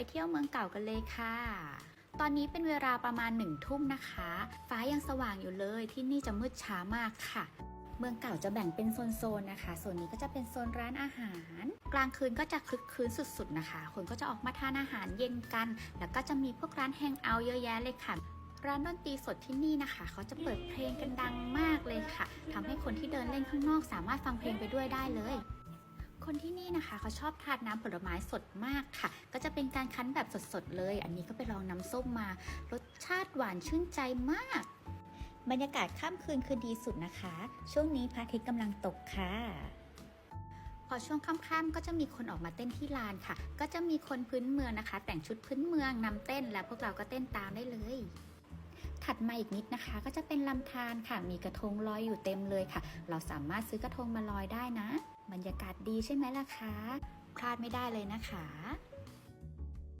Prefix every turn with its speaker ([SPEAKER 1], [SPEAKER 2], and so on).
[SPEAKER 1] ไปเที่ยวเมืองเก่ากันเลยค่ะ ตอนนี้เป็นเวลาประมาณหนึ่งทุ่มนะคะ ฟ้ายังสว่างอยู่เลยที่นี่จะมืดช้ามากค่ะ เมืองเก่าจะแบ่งเป็นโซนๆนะคะโซนนี้ก็จะเป็นโซนร้านอาหาร กลางคืนก็จะคลึกคืนสุดๆนะคะ คนก็จะออกมาทานอาหารเย็นกัน แล้วก็จะมีพวกร้านแฮงเอาท์เยอะแยะเลยค่ะร้านดนตรีสดที่นี่นะคะ เขาจะเปิดเพลงกันดังมากเลยค่ะทำให้คนที่เดินเล่นข้างนอกสามารถฟังเพลงไปด้วยได้เลย คนที่นี่นะคะเขาชอบทานน้ำผลไม้สดมากค่ะ ก็จะเป็นการคั้นแบบสดๆเลย อันนี้ก็ไปลองน้ำส้มมา รสชาติหวานชื่นใจมาก บรรยากาศค่ำคืนคือดีสุดนะคะ ช่วงนี้พระอาทิตย์กำลังตกค่ะพอช่วงค่ำๆก็จะมีคนออกมาเต้นที่ลานค่ะ ก็จะมีคนพื้นเมืองนะคะ แต่งชุดพื้นเมืองนำเต้นและพวกเราก็เต้นตามได้เลย มาอีกนิดนะคะ ก็จะเป็นลำธารค่ะ มีกระทงลอยอยู่เต็มเลยค่ะ เราสามารถซื้อกระทงมาลอยได้นะ บรรยากาศดีใช่ไหมล่ะคะ พลาดไม่ได้เลยนะคะ